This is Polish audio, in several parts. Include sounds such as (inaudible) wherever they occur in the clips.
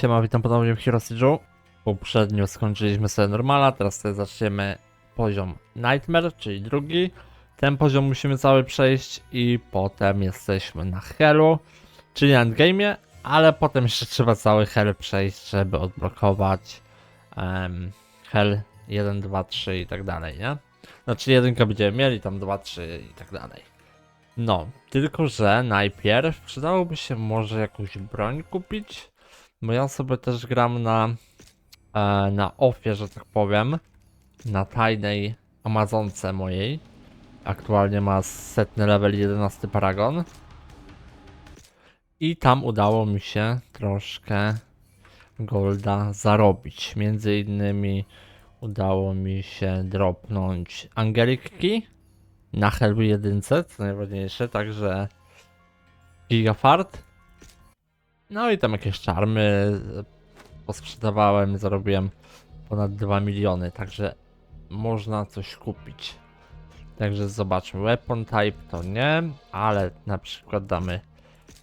Siema, witam ponownie w Hero Siege'u. Poprzednio skończyliśmy sobie normala, teraz sobie zaczniemy poziom Nightmare, czyli drugi. Ten poziom musimy cały przejść i potem jesteśmy na Hellu, czyli endgame'ie, ale potem jeszcze trzeba cały Hell przejść, żeby odblokować um, Hell 1, 2, 3 i tak dalej, nie? Znaczy jedynkę będziemy mieli, tam 2, 3 i tak dalej. No, tylko że najpierw przydałoby się może jakąś broń kupić, bo ja sobie też gram na, e, na ofie, że tak powiem, na tajnej Amazonce mojej. Aktualnie ma setny level 11 Paragon. I tam udało mi się troszkę golda zarobić. Między innymi udało mi się dropnąć Angelic Key na Hellu 1, co najważniejsze, także Gigafart. No i tam jakieś czarmy posprzedawałem, zarobiłem ponad 2 miliony, także można coś kupić. Także zobaczmy, weapon type to nie, ale na przykład damy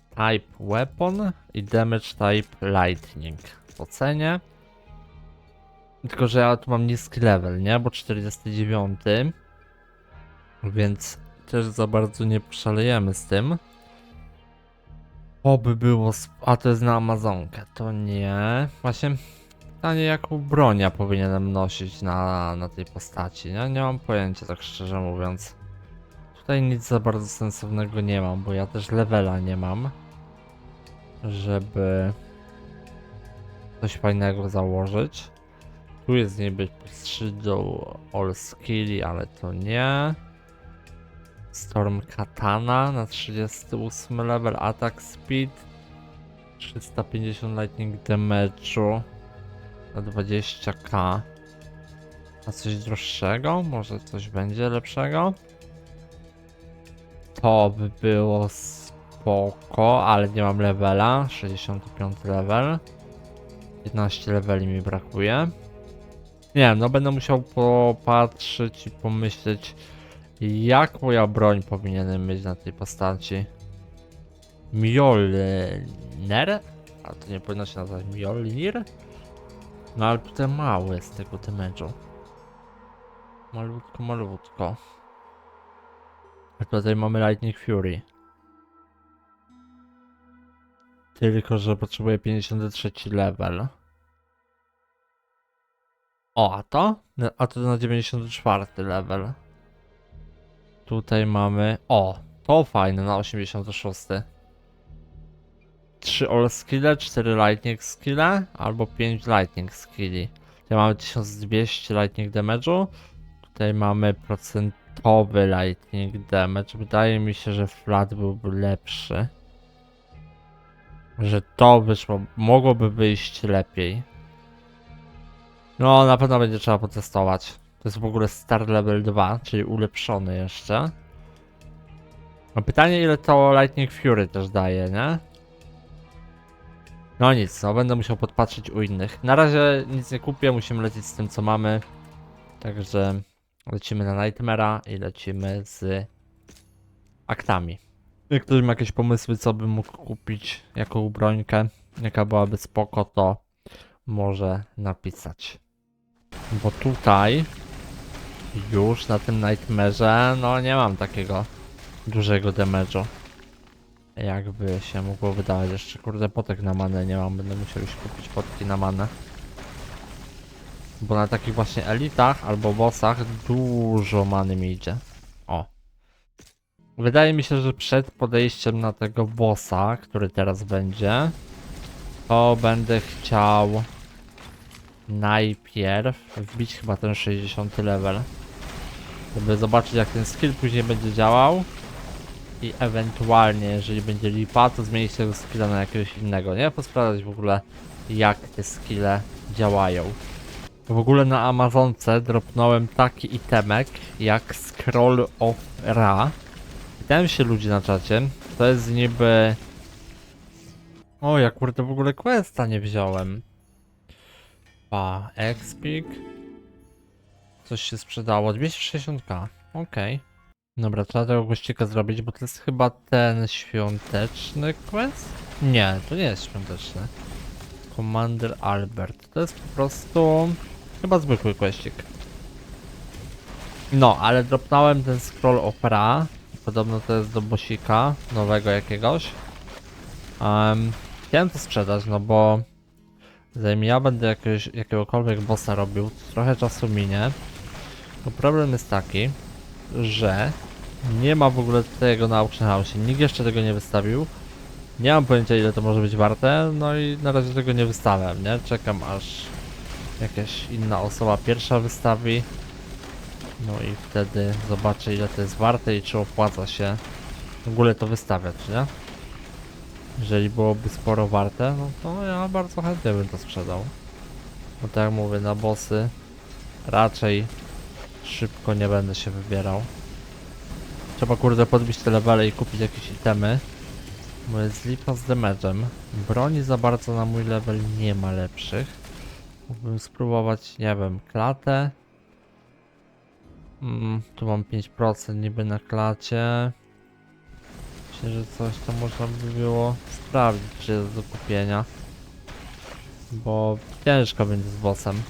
type weapon i damage type lightning w ocenie. Tylko, że ja tu mam niski level, nie? Bo 49. Więc też za bardzo nie szalejemy z tym. Oby było. A to jest na Amazonkę. To nie. Właśnie pytanie, jaką broń ja powinienem nosić na, na tej postaci. Nie? nie mam pojęcia, tak szczerze mówiąc. Tutaj nic za bardzo sensownego nie mam, bo ja też levela nie mam. Żeby coś fajnego założyć. Tu jest niby 3 do all skilli, ale to nie. Storm Katana na 38 level attack speed 350 lightning damage'u na 20k a coś droższego? Może coś będzie lepszego? To by było spoko, ale nie mam levela 65 level 15 leveli mi brakuje nie wiem, no będę musiał popatrzeć i pomyśleć Jaką ja broń powinienem mieć na tej postaci? Mjolnir? A to nie powinno się nazywać Mjolnir? No ale tutaj mały z tego damage'u. Malutko, malutko. A tutaj mamy Lightning Fury. Tylko, że potrzebuję 53 level. O, a to? No, A to na 94 level. Tutaj mamy. O, to fajne na 86. 3 all skille, 4 lightning skille, albo 5 lightning skilli. Tutaj mamy 1200 lightning damage'u. Tutaj mamy procentowy lightning damage. Wydaje mi się, że flat byłby lepszy. Że to wyszło, mogłoby wyjść lepiej. No, na pewno będzie trzeba potestować. To jest w ogóle Star Level 2, czyli ulepszony jeszcze. No pytanie, ile to Lightning Fury też daje, nie? No nic, no będę musiał podpatrzeć u innych. Na razie nic nie kupię, musimy lecieć z tym co mamy. Także lecimy na Nightmare'a i lecimy z aktami. Jak ktoś ma jakieś pomysły, co bym mógł kupić, jaką brońkę, jaka byłaby spoko, to może napisać. Bo tutaj już na tym Nightmare'ze, no nie mam takiego dużego damage'u. Jakby się mogło wydawać. Jeszcze kurde potek na manę nie mam, będę musiał już kupić potki na manę. Bo na takich właśnie elitach albo bossach dużo many mi idzie. O. Wydaje mi się, że przed podejściem na tego bossa, który teraz będzie, to będę chciał najpierw wbić chyba ten 60 level. Żeby zobaczyć jak ten skill później będzie działał. I ewentualnie, jeżeli będzie lipa, to zmienić tego skilla na jakiegoś innego, nie? Posprawdzać w ogóle jak te skille działają. W ogóle na Amazonce dropnąłem taki itemek jak Scroll of Ra. Pytałem się ludzi na czacie, to jest niby... O, ja kurde w ogóle questa nie wziąłem. Pa, Expik. Coś się sprzedało. 260k. Okej. Dobra, trzeba tego gościka zrobić, bo to jest chyba ten świąteczny quest? Nie, to nie jest świąteczny. Commander Albert. To jest po prostu chyba zwykły questik. No, ale dropnąłem ten scroll opera. Podobno to jest do bosika nowego jakiegoś. Um, chciałem to sprzedać, no bo zanim ja będę jakiegoś, jakiegokolwiek bossa robił, trochę czasu minie. Bo problem jest taki, że nie ma w ogóle tego na Auction House. Nikt jeszcze tego nie wystawił. Nie mam pojęcia ile to może być warte, no i na razie tego nie wystawiam, nie? Czekam aż jakaś inna osoba pierwsza wystawi. No i wtedy zobaczę ile to jest warte i czy opłaca się w ogóle to wystawiać, nie? Jeżeli byłoby sporo warte, no to ja bardzo chętnie bym to sprzedał. Bo tak jak mówię, na bossy raczej szybko nie będę się wybierał. Trzeba kurde podbić te levele i kupić jakieś itemy. Bo jest lipa z damage'em. Broni za bardzo na mój level nie ma lepszych. Mógłbym spróbować, nie wiem, klatę. Mm, tu mam 5% niby na klacie. Myślę, że coś tam można by było sprawdzić, czy jest do kupienia. Bo ciężko będzie z bossem.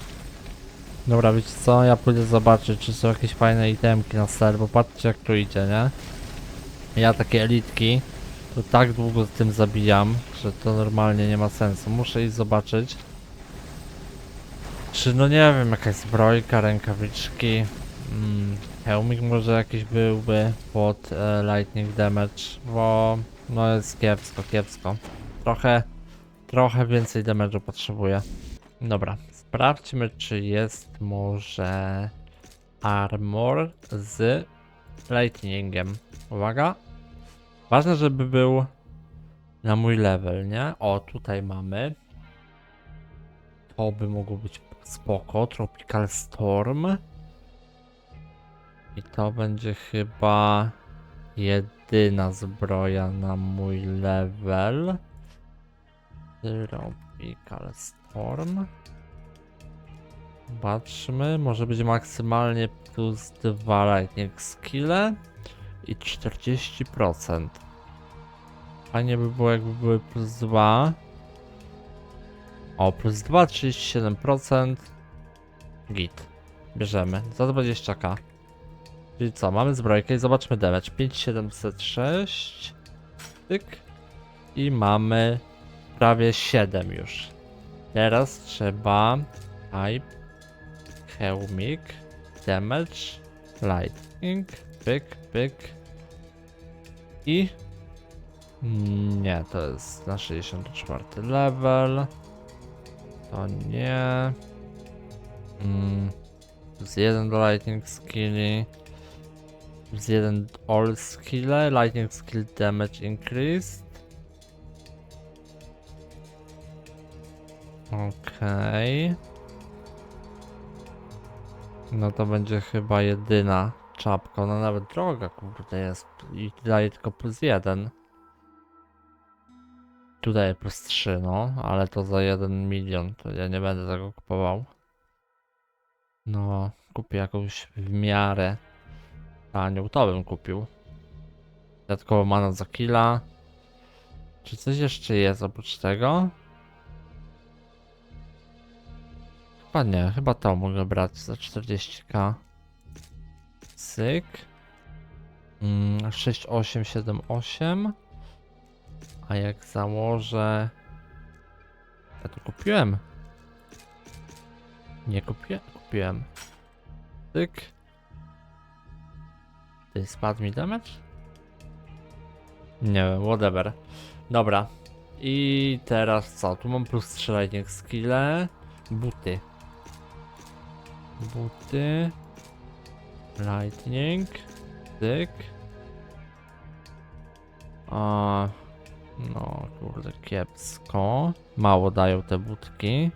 Dobra, wiecie co? Ja pójdę zobaczyć, czy są jakieś fajne itemki na ser, bo patrzcie jak tu idzie, nie? Ja takie elitki to tak długo z tym zabijam, że to normalnie nie ma sensu. Muszę iść zobaczyć. Czy no nie wiem, jakaś zbrojka, rękawiczki. Mm, hełmik może jakiś byłby pod e, lightning damage, bo no jest kiepsko, kiepsko. Trochę, trochę więcej damage'u potrzebuję. Dobra, sprawdźmy czy jest może armor z lightningiem. Uwaga. Ważne, żeby był na mój level, nie? O, tutaj mamy. To by mogło być spoko. Tropical Storm. I to będzie chyba jedyna zbroja na mój level. Tropical Storm. Zobaczmy, może być maksymalnie plus 2 lightning skille i 40%. Fajnie by było jakby były plus 2. O, plus 2, 37%. Git. Bierzemy. Za 20k. Czyli co, mamy zbrojkę i zobaczmy damage. 5706. Tyk. I mamy prawie 7 już. Teraz trzeba type hełmik damage lightning pyk pyk i nie, to jest na 64 level. To nie. Mm, plus 1 do lightning skilli. Plus 1 all skille. Lightning skill damage increased. Okej. No to będzie chyba jedyna czapka. Ona nawet droga, kurde, jest. I daje tylko plus 1. Tu daje plus 3, no, ale to za 1 milion. To ja nie będę tego kupował. No, kupię jakąś w miarę tanią. To bym kupił. Dodatkowo mana za killa. Czy coś jeszcze jest oprócz tego? Chyba nie, chyba to mogę brać za 40k. Cyk. Mm, 6878. A jak założę... Ja to kupiłem. Nie kupiłem? Kupiłem. Cyk. Ty spadł mi damage? Nie wiem, whatever. Dobra. I teraz co? Tu mam plus 3 lightning skille. Buty. Buty. Lightning. Tyk. A, no kurde, kiepsko. Mało dają te budki.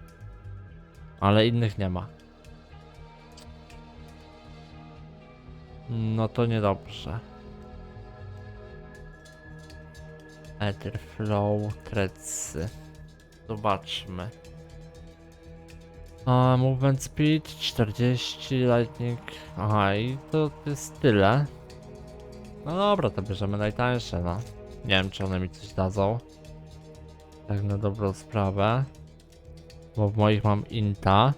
Ale innych nie ma. No to niedobrze. Etherflow, trecy. Zobaczmy. A, movement speed 40, lightning. Aha, i to jest tyle. No dobra, to bierzemy najtańsze, no. Nie wiem, czy one mi coś dadzą. Tak na dobrą sprawę. Bo w moich mam inta.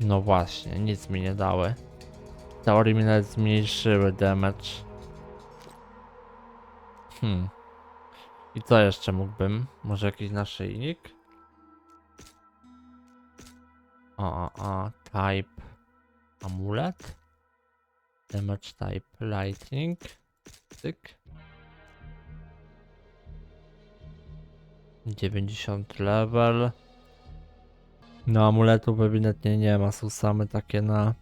No właśnie, nic mi nie dały. W mi nawet zmniejszyły damage. Hmm. I co jeszcze mógłbym? Może jakiś naszyjnik? O, o, o, type amulet. Damage type lightning. Tyk. 90 level. No amuletów ewidentnie nie ma, są same takie na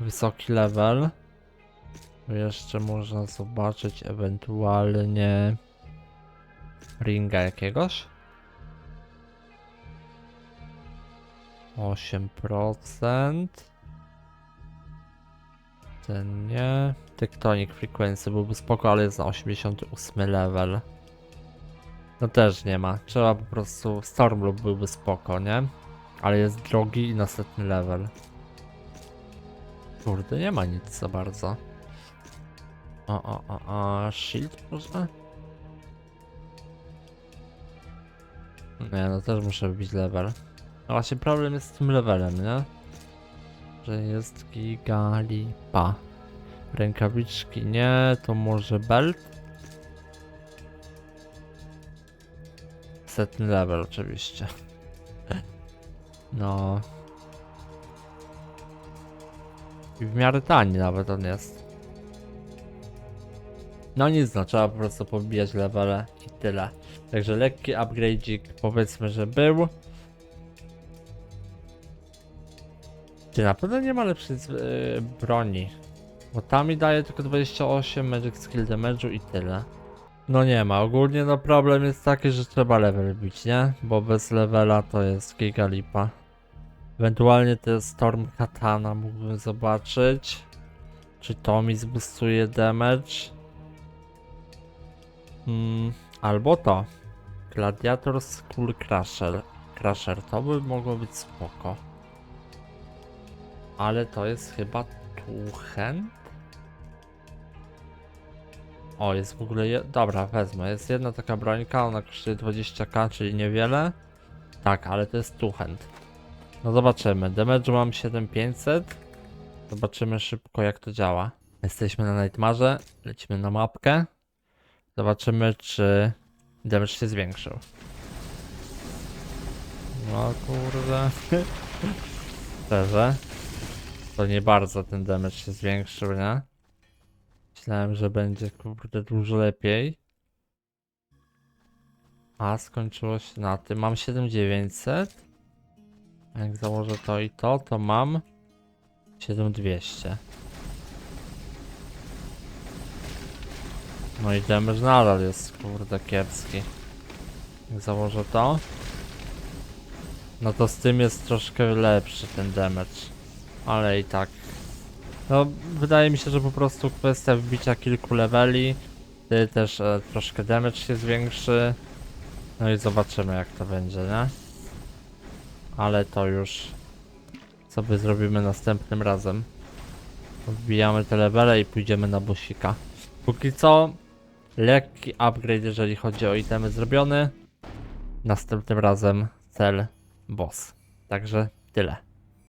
wysoki level. Jeszcze można zobaczyć ewentualnie ringa jakiegoś. 8%. Ten nie. Tectonic Frequency byłby spoko, ale jest na 88 level. No też nie ma. Trzeba po prostu. Stormloop byłby spoko, nie? Ale jest drogi i następny level. Kurde, nie ma nic za bardzo. O, o, o, o, shield może? Nie, no też muszę wbić level. No właśnie problem jest z tym levelem, nie? Że jest gigalipa. Rękawiczki nie, to może belt? Setny level oczywiście. (laughs) No. I w miarę tani nawet on jest. No nic, no trzeba po prostu pobijać levele i tyle. Także lekki upgrade'ik powiedzmy, że był. Ty na pewno nie ma lepszej yy, broni. Bo ta mi daje tylko 28 magic skill damage'u i tyle. No nie ma, ogólnie no problem jest taki, że trzeba level bić, nie? Bo bez levela to jest giga lipa. Ewentualnie to jest Storm Katana mógłbym zobaczyć. Czy to mi zboostuje damage? Hmm, albo to. Gladiator Skull Crusher. Crusher, to by mogło być spoko. Ale to jest chyba Tuchen? O, jest w ogóle. Je... Dobra, wezmę. Jest jedna taka brońka, ona kosztuje 20k, czyli niewiele. Tak, ale to jest Tuchent. No zobaczymy. Damage mam 7500. Zobaczymy szybko jak to działa. Jesteśmy na Nightmarze, lecimy na mapkę. Zobaczymy czy damage się zwiększył. No kurde. (laughs) Szczerze. To nie bardzo ten damage się zwiększył, nie? Myślałem, że będzie kurde dużo lepiej. A skończyło się na tym. Mam 7900. A jak założę to i to, to mam 7200. No i damage nadal jest kurde kiepski. Jak założę to. No to z tym jest troszkę lepszy ten damage. Ale i tak. No, wydaje mi się, że po prostu kwestia wbicia kilku leveli. Wtedy też e, troszkę damage się zwiększy. No i zobaczymy jak to będzie, nie? Ale to już sobie zrobimy następnym razem. Wbijamy te levele i pójdziemy na busika. Póki co, lekki upgrade jeżeli chodzi o itemy zrobiony. Następnym razem cel boss. Także tyle.